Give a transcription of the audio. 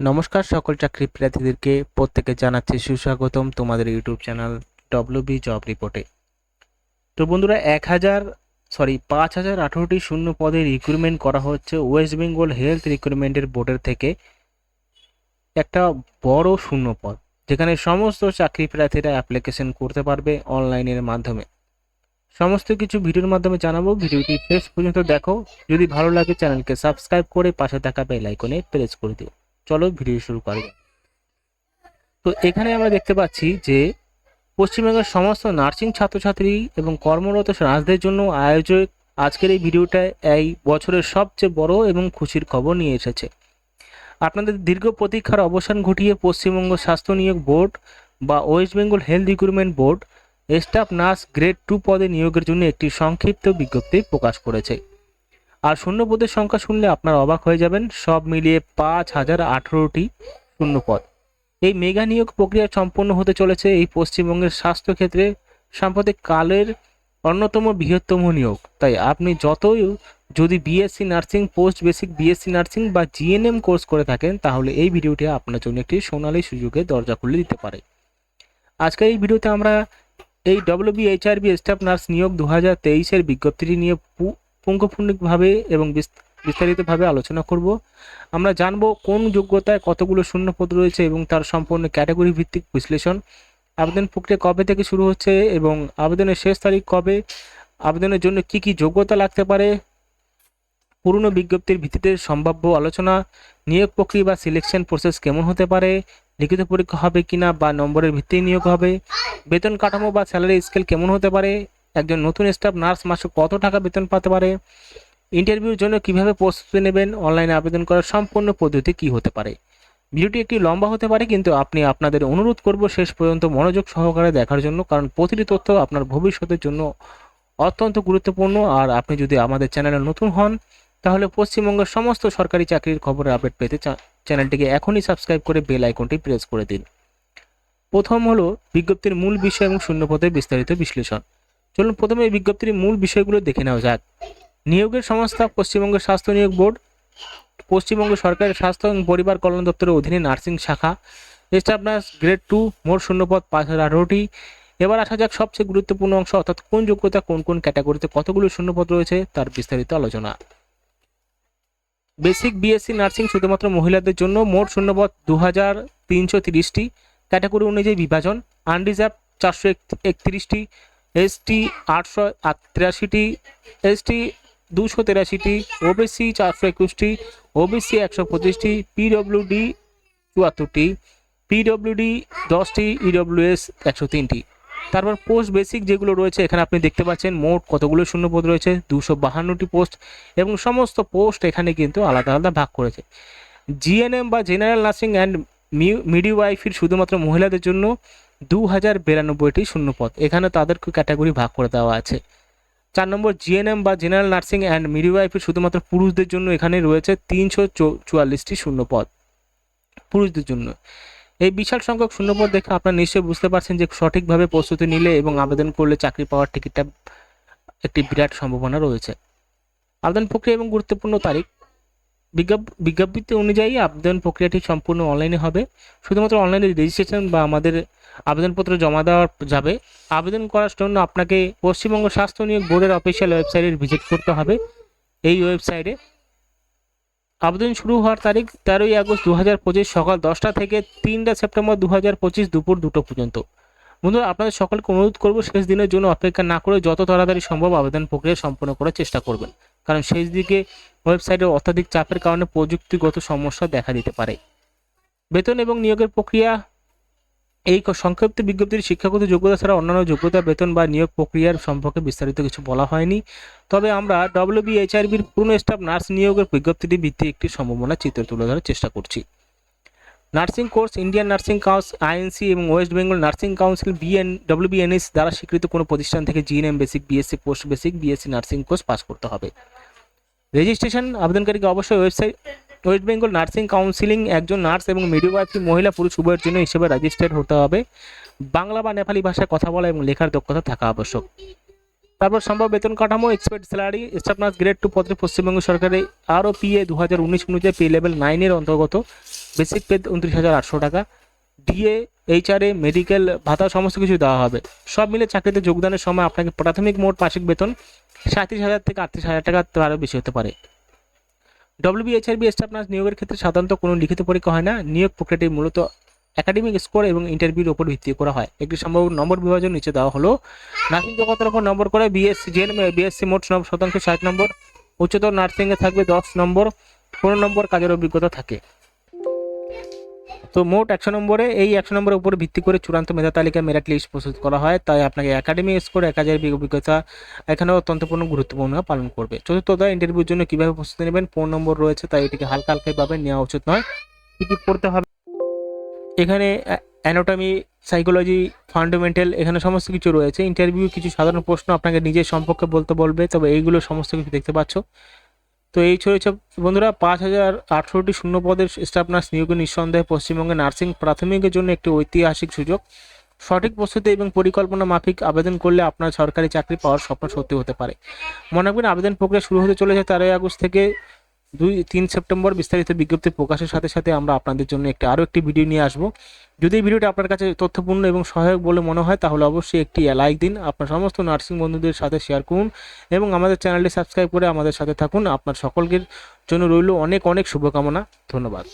নমস্কার সকল চাকরি প্রার্থীদেরকে। প্রত্যেকে জানাচ্ছি সুস্বাগতম তোমাদের YouTube channel W B job রিপোর্টে তো বন্ধুরা, এক হাজার সরি পাঁচ হাজার আঠেরোটি শূন্য পদে রিক্রুটমেন্ট করা হচ্ছে ওয়েস্ট বেঙ্গল হেলথ রিক্রুটমেন্টের বোর্ডের থেকে। একটা বড় শূন্য পদ, যেখানে সমস্ত চাকরি প্রার্থীরা অ্যাপ্লিকেশন করতে পারবে অনলাইনের মাধ্যমে। সমস্ত কিছু ভিডিওর মাধ্যমে জানাব, ভিডিওটি শেষ পর্যন্ত দেখো। যদি ভালো লাগে চ্যানেলকে সাবস্ক্রাইব করে পাশে থাকা বেল আইকনে প্রেস করে দিও। চলো ভিডিও শুরু করা তো এখানে আমরা দেখতে পাচ্ছি যে পশ্চিমবঙ্গের সমস্ত নার্সিং ছাত্রছাত্রী এবং কর্মরত নার্সদের জন্য আয়োজক আজকের এই ভিডিওটায় এই বছরের সবচেয়ে বড় এবং খুশির খবর নিয়ে এসেছে। আপনাদের দীর্ঘ প্রতীক্ষার অবসান ঘটিয়ে পশ্চিমবঙ্গ স্বাস্থ্য নিয়োগ বোর্ড বা West Bengal health recruitment board staff nurse grade two পদে নিয়োগের জন্য একটি সংক্ষিপ্ত বিজ্ঞপ্তি প্রকাশ করেছে। আর শূন্য পদের সংখ্যা শুনলে আপনারা অবাক হয়ে যাবেন। সব মিলিয়ে পাঁচ হাজার আঠেরোটি শূন্য পদ এই মেগা নিয়োগ প্রক্রিয়া সম্পন্ন হতে চলেছে এই পশ্চিমবঙ্গের স্বাস্থ্য ক্ষেত্রে সাম্প্রতিক কালের অন্যতম বৃহত্তম নিয়োগ। তাই আপনি যতই যদি BSc nursing, post basic BSc nursing বা জিএনএম কোর্স করে থাকেন, তাহলে এই ভিডিওটি আপনার জন্য একটি সোনালী সুযোগে দরজা খুলে দিতে পারে। আজকের এই ভিডিওতে আমরা এই ডব্লিউবি এইচআরবি স্টাফ নার্স নিয়োগ দু হাজার তেইশের বিজ্ঞপ্তিটি নিয়ে পুঙ্খানুপুঙ্খভাবে এবং বিস- বিস্তারিতভাবে আলোচনা করব। আমরা জানব কোন যোগ্যতায় কতগুলো শূন্যপদ রয়েছে এবং তার সম্পূর্ণ ক্যাটাগরি ভিত্তিক বিশ্লেষণ। আবেদন প্রক্রিয়া কবে থেকে শুরু হচ্ছে এবং আবেদনের শেষ তারিখ কবে? আবেদনের জন্য কি কি যোগ্যতা লাগতে পারে? পুরনো বিজ্ঞপ্তির ভিত্তিতে সম্ভাব্য আলোচনা, নিয়োগ প্রক্রিয়া বা সিলেকশন প্রসেস কেমন হতে পারে? লিখিত পরীক্ষা হবে কিনা বা নম্বরের ভিত্তিতে নিয়োগ হবে? বেতন কাঠামো বা স্যালারি স্কেল কেমন হতে পারে? একজন নতুন স্টাফ নার্স মাসে কত টাকা বেতন পেতে পারে? ইন্টারভিউর জন্য কীভাবে প্রস্তুতি নেবেন? অনলাইনে আবেদন করার সম্পূর্ণ পদ্ধতি কি হতে পারে? ভিডিওটি একটি লম্বা হতে পারে, কিন্তু আপনি আপনাদের অনুরোধ করব শেষ পর্যন্ত মনোযোগ সহকারে দেখার জন্য, কারণ প্রতিটি তথ্য আপনার ভবিষ্যতের জন্য অত্যন্ত গুরুত্বপূর্ণ। আর আপনি যদি আমাদের চ্যানেলে নতুন হন, তাহলে পশ্চিমবঙ্গের সমস্ত সরকারি চাকরির খবরের আপডেট পেতে চ্যানেলটিকে এখনই সাবস্ক্রাইব করে বেল আইকনটি প্রেস করে দিন। প্রথম হলো বিজ্ঞপ্তির মূল বিষয় এবং শূন্যপদের বিস্তারিত বিশ্লেষণ। চলুন প্রথমে এই বিজ্ঞপ্তির মূল বিষয়গুলো দেখে নেওয়া যাক। নিয়োগের সংস্থা পশ্চিমবঙ্গের স্বাস্থ্য নিয়োগ বোর্ড, পশ্চিমবঙ্গ সরকারের স্বাস্থ্য এবং পরিবার কল্যাণ দপ্তরের অধীনে নার্সিং শাখা স্টাফ নার্স গ্রেড টু, মোট শূন্যপদ, পাঁচ হাজার আঠারোটি এবার আসা যাক সবচেয়ে গুরুত্বপূর্ণ অংশ, অর্থাৎ কোন যোগ্যতা কোন কোন ক্যাটাগরিতে কতগুলো শূন্যপদ রয়েছে তার বিস্তারিত আলোচনা। বেসিক বিএসসি নার্সিং শুধুমাত্র মহিলাদের জন্য মোট শূন্যপদ দু হাজার তিনশো তিরিশটি। ক্যাটাগরি অনুযায়ী বিভাজন, আনরিজার্ভ চারশো একত্রিশটি। এসটি আটশো তিরাশিটি এসটি দুশো তেরাশিটি, ওবিসি চারশো একুশটি, ওবিসি একশো পঁচিশটি, পিডব্লিউডি চুয়াত্তরটি, পিডব্লিউডি দশটি, ইডব্লিউএস একশো তিনটি। তারপর পোস্ট বেসিক যেগুলো রয়েছে, এখানে আপনি দেখতে পাচ্ছেন মোট কতগুলো শূন্যপদ রয়েছে, দুশো বাহান্নটি পোস্ট এবং সমস্ত পোস্ট এখানে কিন্তু আলাদা আলাদা ভাগ করেছে। জিএনএম বা জেনারেল নার্সিং অ্যান্ড মিডিওয়াইফির শুধুমাত্র মহিলাদের জন্য দু হাজার বিরানব্বইটি শূন্যপদ। এখানে তাদেরকে ক্যাটাগরি ভাগ করে দেওয়া আছে। চার নম্বর জিএনএম বা জেনারেল নার্সিং অ্যান্ড মিডিওয়াইফের শুধুমাত্র পুরুষদের জন্য এখানে রয়েছে তিনশো চুয়াল্লিশটি শূন্যপদ। পুরুষদের জন্য। এই বিশাল সংখ্যক শূন্যপদ দেখে আপনারা নিশ্চয়ই বুঝতে পারছেন যে সঠিকভাবে প্রস্তুতি নিলে এবং আবেদন করলে চাকরি পাওয়ার টিকিটটা একটি বিরাট সম্ভাবনা রয়েছে। আবেদন প্রক্রিয়া এবং গুরুত্বপূর্ণ তারিখ। বিজ্ঞপ্তি অনুযায়ী আবেদন প্রক্রিয়াটি সম্পূর্ণ অনলাইনে হবে। শুধুমাত্র অনলাইনে রেজিস্ট্রেশন বা আমাদের আবেদনপত্র জমা দেওয়া যাবে। আবেদন করার জন্য আপনাকে পশ্চিমবঙ্গ স্বাস্থ্য নিয়োগ বোর্ডের অফিসিয়াল ওয়েবসাইটে ভিজিট করতে হবে। এই ওয়েবসাইটে আবেদন শুরু হওয়ার তারিখ তেরোই আগস্ট দু হাজার পঁচিশ সকাল দশটা থেকে তিনটা সেপ্টেম্বর দু হাজার পঁচিশ দুপুর দুটো পর্যন্ত। বন্ধুরা, আপনাদের সকলকে অনুরোধ করব শেষ দিনের জন্য অপেক্ষা না করে যত তাড়াতাড়ি সম্ভব আবেদন প্রক্রিয়া সম্পন্ন করার চেষ্টা করবেন। কারণ শেষ দিকে ওয়েবসাইটে অত্যাধিক চাপের কারণে প্রযুক্তিগত সমস্যা দেখা দিতে পারে। বেতন এবং নিয়োগের প্রক্রিয়া, এই সংক্ষিপ্ত বিজ্ঞপ্তির শিক্ষাগত যোগ্যতা ছাড়া অন্যান্য যোগ্যতা, বেতন বা নিয়োগ প্রক্রিয়ার সম্পর্কে বিস্তারিত কিছু বলা হয়নি। তবে আমরা ডব্লিউবিএইচআরবির পূর্ণ স্টাফ নার্স নিয়োগের বিজ্ঞপ্তিটি ভিত্তিক একটি সম্ভাবনা চিত্র তুলে ধরার চেষ্টা করছি। Nursing course, Indian nursing council INC এবং West Bengal nursing council BN WBNS দ্বারা স্বীকৃত কোনো প্রতিষ্ঠান থেকে GNM basic BSc post basic BSc nursing course pass করতে হবে। রেজিস্ট্রেশন আবেদনকারীকে অবশ্যই website, West Bengal nursing counselling একজন নার্স এবং মিডিওয়াইফি মহিলা পুরুষ উভয়ের জন্য হিসেবে রেজিস্টার্ড হতে হবে। বাংলা বা নেপালি ভাষায় কথা বলা এবং লেখার দক্ষতা থাকা আবশ্যক। তারপর সম্ভব বেতন কাঠামো expert salary staff nurse grade two পদে পশ্চিমবঙ্গ সরকারের আরও পিএ দু হাজার উনিশ অনুযায়ী পে লেভেল নাইনের অন্তর্গত। বেসিক পে উনত্রিশ হাজার আটশো টাকা। ডিএ এইচআরএ মেডিকেল ভাতা, সমস্ত কিছু দেওয়া হবে। সব মিলে চাকরিতে যোগদানের সময় আপনাকে প্রাথমিক মোট মাসিক বেতন সাঁত্রিশ হাজার থেকে আটত্রিশ হাজার টাকা আরও বেশি হতে পারে। ডব্লিউবিএইচআরবি স্টাফ নার্স নিয়োগের ক্ষেত্রে সাধারণত কোনো লিখিত পরীক্ষা হয় না। নিয়োগ প্রক্রিয়াটি মূলত একাডেমিক স্কোর এবং ইন্টারভিউর উপর ভিত্তি করা হয়। একটি সম্ভব নম্বর বিভাজন নিচে দেওয়া হলো। নার্সিং জগতের উপর নম্বর করে বিএসসি জেন বিএসসি মোট শতাংশ ষাট নম্বর। উচ্চতর নার্সিংয়ে থাকবে দশ নম্বর। পনেরো নম্বর কাজের অভিজ্ঞতা থাকে। তো মোট একশো নম্বরে, এই একশো নম্বরের উপর ভিত্তি করে চূড়ান্ত মেধা তালিকা মেরিট লিস্ট প্রস্তুত করা হয়। তাই আপনাকে একাডেমি স্কোর এক হাজার অভিজ্ঞতা, এখানেও অত্যন্তপূর্ণ গুরুত্বপূর্ণ পালন করবে। চতুর্থ ইন্টারভিউর জন্য কীভাবে প্রস্তুতি নেবেন? ফোন নম্বর রয়েছে, তাই এটিকে হালকা হালকা ভাবে নেওয়া উচিত নয়। কী কী পড়তে হবে? এখানে অ্যানোটমি সাইকোলজি ফান্ডামেন্টাল এখানে সমস্ত কিছু রয়েছে। ইন্টারভিউ কিছু সাধারণ প্রশ্ন আপনাকে নিজের সম্পর্কে বলতে বলবে, তবে এইগুলো সমস্ত কিছু দেখতে পাচ্ছ। তো এই চলেছে বন্ধুরা, পাঁচ হাজার আঠেরোটি শূন্য পদের স্টাফ নার্স নিয়োগে নিঃসন্দেহে পশ্চিমবঙ্গে নার্সিং প্রাথমিকের জন্য একটি ঐতিহাসিক সুযোগ। সঠিক প্রস্তুতি এবং পরিকল্পনা মাফিক আবেদন করলে আপনার সরকারি চাকরি পাওয়ার স্বপ্ন সত্যি হতে পারে। মনে করেন আবেদন প্রক্রিয়া শুরু হতে চলেছে তেরোই আগস্ট থেকে দুই, তিন সেপ্টেম্বর বিস্তারিত বিজ্ঞপ্তি প্রকাশের সাথে সাথে আমরা আপনাদের জন্য একটি আরও একটি ভিডিও নিয়ে আসব। যদি এই ভিডিওটি আপনার কাছে তথ্যপূর্ণ এবং সহায়ক বলে মনে হয়, তাহলে অবশ্যই একটি লাইক দিন, আপনার সমস্ত নার্সিং বন্ধুদের সাথে শেয়ার করুন এবং আমাদের চ্যানেলটি সাবস্ক্রাইব করে আমাদের সাথে থাকুন। আপনার সকলকে জন্য রইল অনেক অনেক শুভকামনা। ধন্যবাদ।